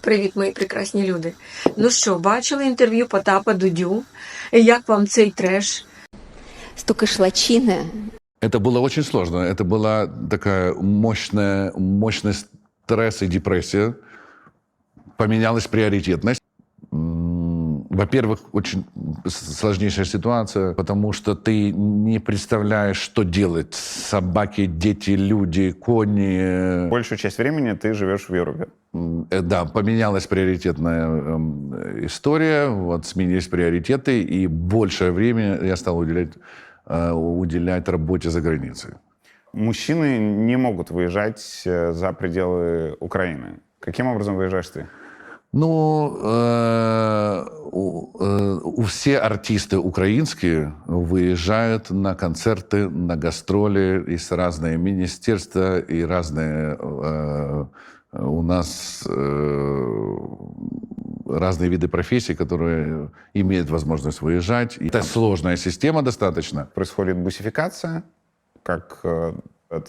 Привіт, мої прекрасні люди. Ну що, бачили інтерв'ю Потапа Дудю? Як вам цей треш? столько шлачины. Это было очень сложно. Это была такая мощная, мощный стресс и депрессия. Поменялась приоритетность. Во-первых, очень сложнейшая ситуация, потому что ты не представляешь, что делать. Собаки, дети, люди, кони. Большую часть времени ты живешь в Европе. Э, Да, поменялась приоритетная эм, история, вот сменились приоритеты, и большее время я стал уделять, э, уделять работе за границей. Мужчины не могут выезжать э, за пределы Украины. Каким образом выезжаешь ты? Ну, э, э, все артисты украинские выезжают на концерты, на гастроли из разные министерства и разные э, у нас э, разные виды профессий, которые имеют возможность выезжать. И Это сложная система достаточно. Происходит бусификация, как э,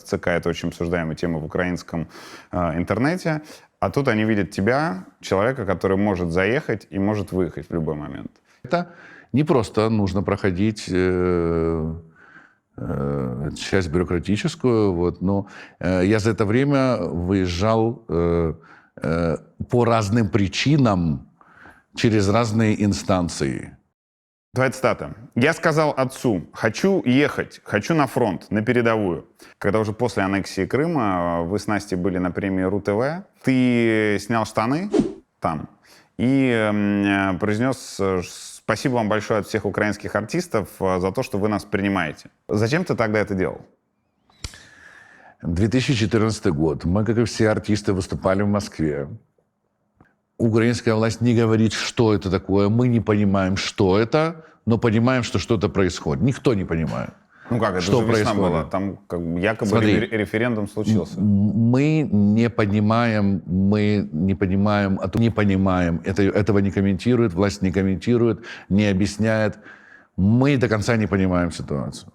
ЦК, это очень обсуждаемая тема в украинском э, интернете. А тут они видят тебя, человека, который может заехать и может выехать в любой момент. Это не просто нужно проходить э, э, часть бюрократическую, вот, но э, я за это время выезжал э, э, по разным причинам через разные инстанции. Твоя цитата. «Я сказал отцу, хочу ехать, хочу на фронт, на передовую». Когда уже после аннексии Крыма э, вы с Настей были на премии РУ-ТВ, ты снял штаны там и м, э, произнес э, «Спасибо вам большое от всех украинских артистов за то, что вы нас принимаете». Зачем ты тогда это делал? 2014 год. Мы, как и все артисты, выступали в Москве. Украинская власть не говорит, что это такое. Мы не понимаем, что это, но понимаем, что что-то происходит. Никто не понимает. Ну как, это Что же происходит? была, там как бы якобы Смотри. рефер- референдум случился. Мы не понимаем, мы не понимаем, а то не понимаем, это, этого не комментирует, власть не комментирует, не объясняет. Мы до конца не понимаем ситуацию.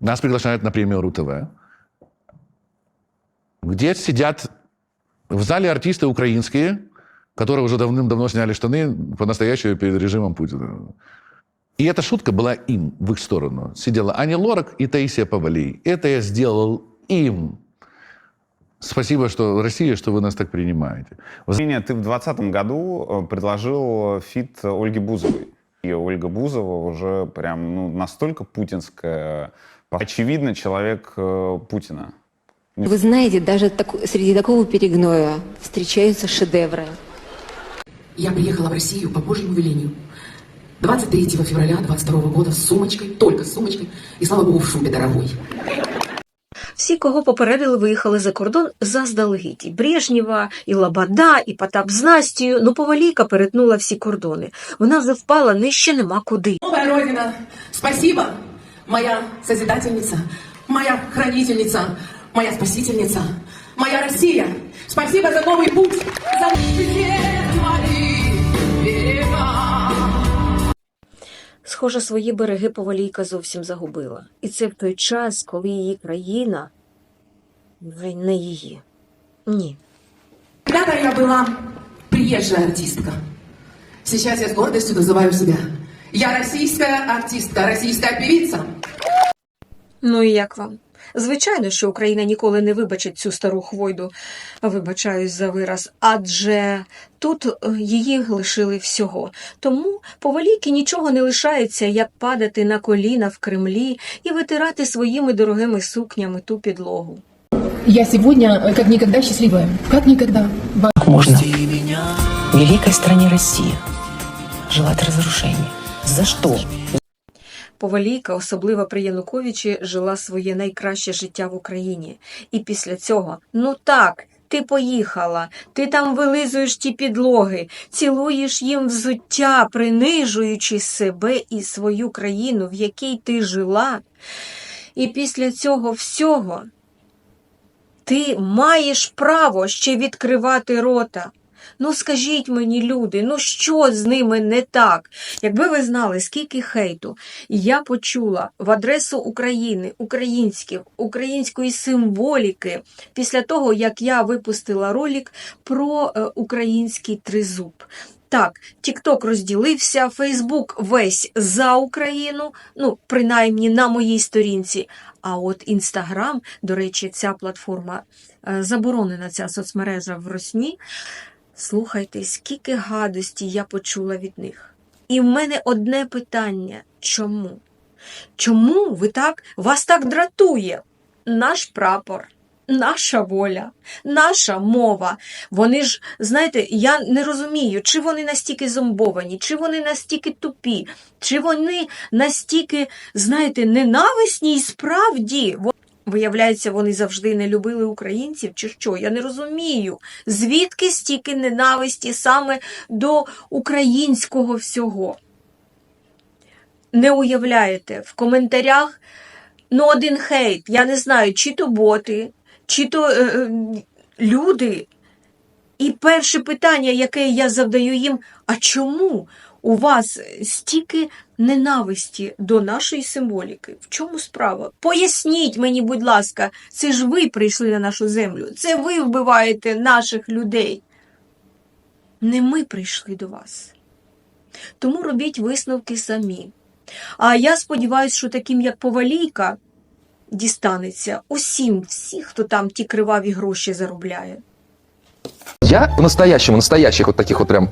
Нас приглашают на премию РУ-ТВ, где сидят в зале артисты украинские, которые уже давным-давно сняли штаны по-настоящему перед режимом Путина. И эта шутка была им, в их сторону. Сидела Аня Лорак и Таисия Павалий. Это я сделал им. Спасибо, что Россия, что вы нас так принимаете. Менее, ты в 2020 году э, предложил фит Ольге Бузовой. И Ольга Бузова уже прям ну, настолько путинская. Очевидно, человек э, Путина. Вы знаете, даже так- среди такого перегноя встречаются шедевры. Я приехала в Россию по Божьему велению. 23 февраля 22 года с сумочкой, только с сумочкой, и слава богу, в шубе дорогой. Всі, кого попередили, виїхали за кордон заздалегідь. І Брежнєва, і Лабада, і Потап з Настю. Ну, повалійка перетнула всі кордони. Вона вже впала нижче нема куди. Новая Родина, спасибо, моя Созидательница, моя Хранительница, моя Спасительница, моя Россия. Спасибо за новый путь, за Схоже, свої береги повалійка зовсім загубила. І це в той час, коли її країна не її. Ні. Когда-то я была приезжая артистка. Сейчас я с гордостью называю себя. Я российская артистка, российская певица. Ну і як вам? Звичайно, що Україна ніколи не вибачить цю стару хвойду, вибачаюсь за вираз, адже тут е, її лишили всього. Тому поваліки нічого не лишається, як падати на коліна в Кремлі і витирати своїми дорогими сукнями ту підлогу. Я сегодня э, как никогда счастливая. Как никогда. можно в великой стране Россия желать разрушения? За что? Повалійка, особливо при Януковичі, жила своє найкраще життя в Україні. І після цього, ну так, ти поїхала, ти там вилизуєш ті підлоги, цілуєш їм взуття, принижуючи себе і свою країну, в якій ти жила. І після цього всього ти маєш право ще відкривати рота. Ну скажіть мені, люди, ну що з ними не так? Якби ви знали, скільки хейту я почула в адресу України, українських, української символіки після того, як я випустила ролик про е, український тризуб. Так, Тікток розділився, Фейсбук весь за Україну, ну, принаймні на моїй сторінці. А от Інстаграм, до речі, ця платформа е, заборонена, ця соцмережа в Росні. Слухайте, скільки гадості я почула від них. І в мене одне питання: чому? Чому ви так, вас так дратує? Наш прапор, наша воля, наша мова. Вони ж, знаєте, я не розумію, чи вони настільки зомбовані, чи вони настільки тупі, чи вони настільки, знаєте, ненависні і справді. Виявляється, вони завжди не любили українців, чи що? Я не розумію. Звідки стільки ненависті саме до українського всього? Не уявляєте, в коментарях ну один хейт. Я не знаю, чи то боти, чи то е, е, люди. І перше питання, яке я завдаю їм: а чому у вас стільки ненависті до нашої символіки? В чому справа? Поясніть мені, будь ласка, це ж ви прийшли на нашу землю, це ви вбиваєте наших людей. Не ми прийшли до вас. Тому робіть висновки самі. А я сподіваюся, що таким, як Повалійка, дістанеться усім, всі, хто там ті криваві гроші заробляє. Я по-настоящему, настоящих вот таких вот прям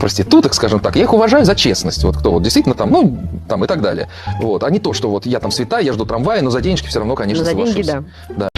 проституток, скажем так, я их уважаю за честность. Вот кто вот действительно там, ну, там и так далее. Вот. А не то, что вот я там святая, я жду трамвая, но за денежки все равно, конечно, за деньги, соглашусь. да.